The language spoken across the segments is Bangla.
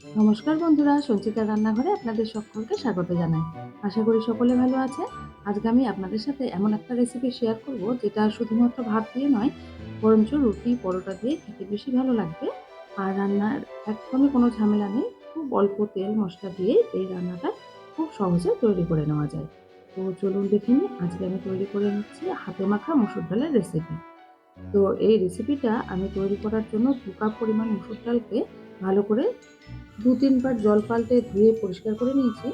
নমস্কার বন্ধুরা সঞ্চিতা রান্নাঘরে আপনাদের সকলকে স্বাগত জানাই। আশা করি সকলে ভালো আছে। আজকে আমি আপনাদের সাথে এমন একটা রেসিপি শেয়ার করব, যেটা শুধুমাত্র ভাত দিয়ে নয়, বরঞ্চ রুটি, পরোটা দিয়ে খেতে বেশি ভালো লাগবে। আর রান্নার একদমই কোনো ঝামেলা নেই, খুব অল্প তেল মশলা দিয়ে এই রান্নাটা খুব সহজে তৈরি করে নেওয়া যায়। তো চলুন দেখে নিই, আজকে আমি তৈরি করে নিচ্ছি হাতে মাখা মুসুর ডালের রেসিপি তো এই রেসিপিটা আমি তৈরি করার জন্য দু কাপ পরিমাণ মুসুর ডালকে ভালো করে দু তিনবার জল পাল্টে ধুয়ে পরিষ্কার করে নিয়েছি।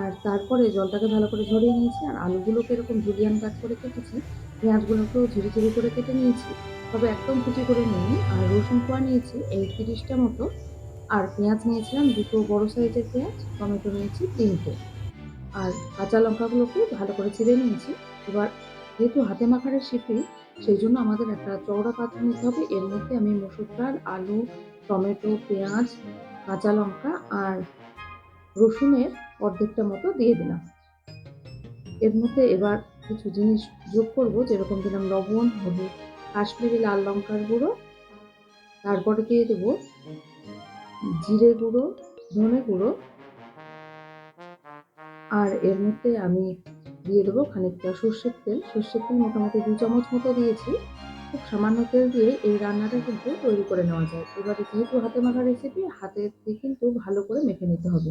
আর তারপরে জলটাকে ভালো করে ঝরিয়ে নিয়েছি। আর আলুগুলোকে এরকম জুলিয়ান কাট করে কেটেছি। পেঁয়াজগুলোকেও ঝিরি ঝিরি করে কেটে নিয়েছি। তবে একদম কুচি করে নিই আর রসুন কোয়া নিয়েছি এই তিরিশটা মতো। আর পেঁয়াজ নিয়েছিলাম দুটো বড় সাইজের পেঁয়াজ, টমেটো নিয়েছি তিনটে। আর কাঁচা লঙ্কাগুলোকে ভালো করে ছিঁড়ে নিয়েছি। এবার যেহেতু হাতে মাখার রেসিপি সেই জন্য আমাদের একটা চওড়া পাত্র নিতে হবে। এর মধ্যে আমি মসুর ডাল, আলু, টমেটো, পেঁয়াজ কাঁচা লঙ্কা আর রসুনের অর্ধেকটা মতো দিয়ে দিলাম। এর মধ্যে এবার কিছু জিনিস যোগ করব, যেরকম দিলাম লবণ, হলুদ, কাশ্মীরি লাল লঙ্কার গুঁড়ো, তারপরে দিয়ে দেব জিরে গুঁড়ো, ধনে গুঁড়ো। আর এর মধ্যে আমি দিয়ে দেবো খানিকটা সর্ষের তেল। সর্ষের তেল মোটামুটি দু চামচ মতো দিয়েছি। খুব সামান্য তেল দিয়ে এই রান্নাটা কিন্তু তৈরি করে নেওয়া যায়। এবারে যেহেতু হাতে মাখা রেসিপি হাতে দিয়ে কিন্তু ভালো করে মেখে নিতে হবে।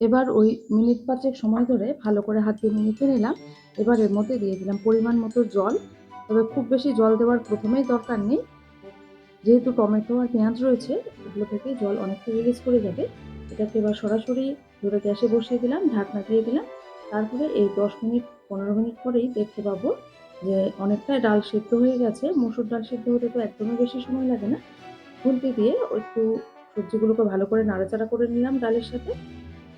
এবার ওই মিনিট পাঁচেক সময় ধরে ভালো করে হাত দিয়ে মেখে নিলাম। এবার এর মধ্যে দিয়ে দিলাম পরিমাণ মতো জল। তবে খুব বেশি জল দেওয়ার প্রথমেই দরকার নেই। যেহেতু টমেটো আর পেঁয়াজ রয়েছে, এগুলো থেকে জল অনেকটা রিলিজ করে যাবে। এটাকে এবার সরাসরি ধরে গ্যাসে বসিয়ে দিলাম, ঢাকনা দিয়ে দিলাম। তারপরে এই দশ মিনিট, পনেরো মিনিট পরেই দেখতে পাবো যে অনেকটাই ডাল সেদ্ধ হয়ে গেছে, মসুর ডাল সেদ্ধ হতে তো একদমই বেশি সময় লাগে না। খুন্তি দিয়ে একটু সবজিগুলোকে ভালো করে নাড়াচাড়া করে নিলাম ডালের সাথে।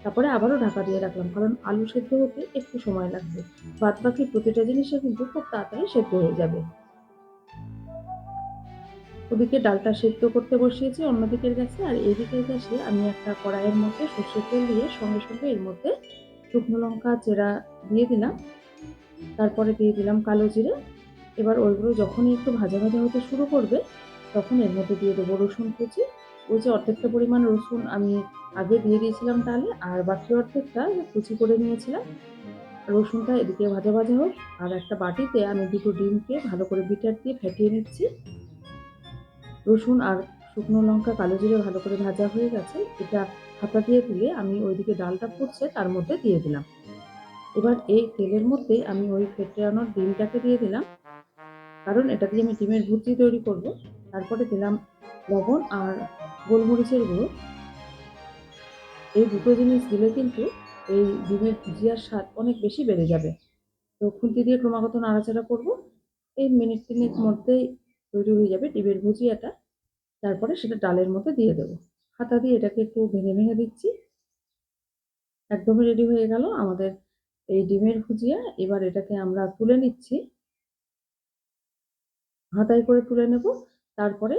তারপরে আবারও ঢাকা দিয়ে রাখলাম, কারণ আলু সেদ্ধ হতে একটু সময় লাগবে। বাদ বাকি প্রতিটা জিনিসে কিন্তু খুব তাড়াতাড়ি সেদ্ধ হয়ে যাবে। ওদিকে ডালটা সেদ্ধ করতে বসিয়েছি অন্যদিকের গ্যাসে, আর এদিকের গ্যাসে আমি একটা কড়াইয়ের মধ্যে সর্ষের তেল দিয়ে সঙ্গে সঙ্গে এর মধ্যে শুকনো লঙ্কা চেরা দিয়ে দিলাম। তারপরে দিয়ে দিলাম কালো জিরে। এবার ওইগুলো যখনই একটু ভাজা ভাজা হতে শুরু করবে, তখন এর মধ্যে দিয়ে দেবো রসুন কুচি। ওই যে অর্ধেকটা পরিমাণ রসুন আমি আগে দিয়ে দিয়েছিলাম ডালে আর বাকি অর্ধেকটা কুচি করে নিয়েছিলাম, রসুনটা এদিকে ভাজা ভাজা হোক। আর একটা বাটিতে আমি দুটো ডিমকে ভালো করে বিটার দিয়ে ফেটিয়ে নিচ্ছি। রসুন আর শুকনো লঙ্কা, কালো জিরে ভালো করে ভাজা হয়ে গেছে। এটা হাতা দিয়ে তুলে আমি ওইদিকে ডালটা ফুটছে তার মধ্যে দিয়ে দিলাম। এবার এই তেলের মধ্যে আমি ওই ফেটানোর ডিমটাকে দিয়ে দিলাম। কারণ এটা দিয়ে আমি ডিমের ভুজি তৈরি করব। তারপরে দিলাম লবণ আর গোলমরিচের গুঁড়ো। এই দুটো জিনিস দিলে কিন্তু এই ডিমের ভুজিয়ার স্বাদ অনেক বেশি বেড়ে যাবে। তো খুন্তি দিয়ে ক্রমাগত নাড়াচাড়া করব। এই মিনিট তিনের মধ্যেই তৈরি হয়ে যাবে ডিমের ভুজিয়াটা। তারপরে সেটা ডালের মধ্যে দিয়ে দেবো। হাতা দিয়ে এটাকে একটু ভেঙে ভেঙে দিচ্ছি। একদমই রেডি হয়ে গেল আমাদের এই ডিমের ভুজিয়া, এবার এটাকে আমরা তুলে নিচ্ছি। হাতায় করে তুলে নেব। তারপরে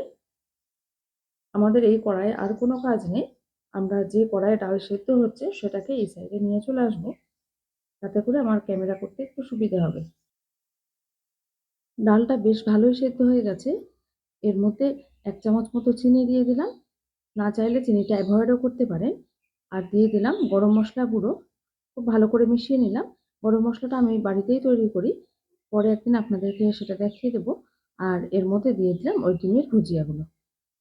আমাদের এই কড়াইয়ে আর কোনো কাজ নেই। আমরা যে কড়াইয়ে ডাল সেদ্ধ হচ্ছে, সেটাকে এই সাইডে নিয়ে চলে আসব। তাতে করে আমার ক্যামেরা করতে একটু সুবিধা হবে। ডালটা বেশ ভালোই সেদ্ধ হয়ে গেছে। এর মধ্যে এক চামচ মতো চিনি দিয়ে দিলাম। না চাইলে চিনিটা অ্যাভয়েডও করতে পারেন। আর দিয়ে দিলাম গরম মশলা গুঁড়ো। খুব ভালো করে মিশিয়ে নিলাম। গরম মশলাটা আমি বাড়িতেই তৈরি করি। পরে একদিন আপনাদেরকে সেটা দেখিয়ে দেবো। আর এর মধ্যে দিয়ে দিলাম ওই ডিমের ভুজিয়াগুলো।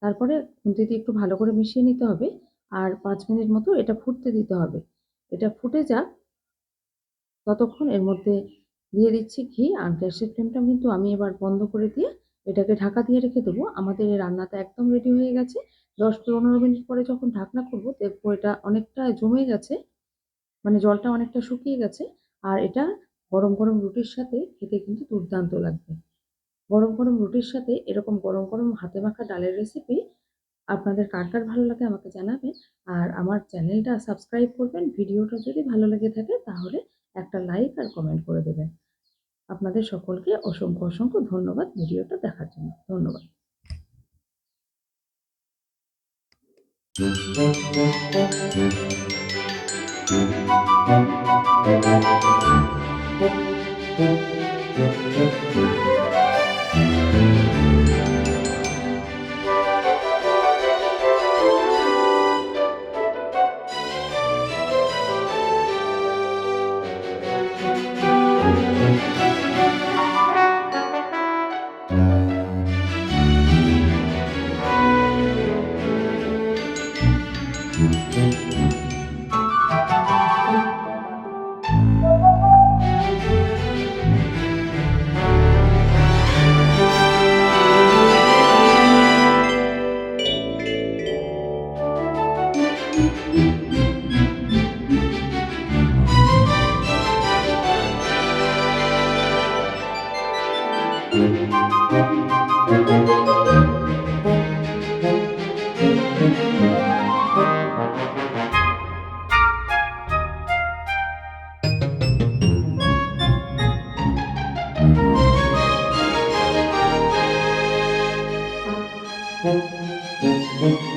তারপরে দিয়ে একটু ভালো করে মিশিয়ে নিতে হবে। আর পাঁচ মিনিট মতো এটা ফুটতে দিতে হবে। এটা ফুটে যাক। ততক্ষণ এর মধ্যে দিয়ে দিচ্ছি ঘি আর গ্যাসের ফ্লেমটা কিন্তু আমি এবার বন্ধ করে দিয়ে এটাকে ঢাকা দিয়ে রেখে দেবো। আমাদের এই রান্নাটা একদম রেডি হয়ে গেছে। দশ পনেরো মিনিট পরে যখন ঢাকনা করব দেখব এটা অনেকটা জমে গেছে। মানে জলটা অনেকটা শুকিয়ে গেছে, আর এটা গরম গরম রুটির সাথে খেতে কিন্তু দুর্দান্ত লাগবে। গরম গরম রুটির সাথে এরকম গরম গরম হাতে মাখা ডালের রেসিপি আপনাদের কার কার ভালো লাগে আমাকে জানাবেন। আর আমার চ্যানেলটা সাবস্ক্রাইব করবেন, ভিডিওটা যদি ভালো লেগে থাকে তাহলে একটা লাইক আর কমেন্ট করে দেবেন। আপনাদের সকলকে অসংখ্য অসংখ্য ধন্যবাদ ভিডিওটা দেখার জন্য। ধন্যবাদ। Música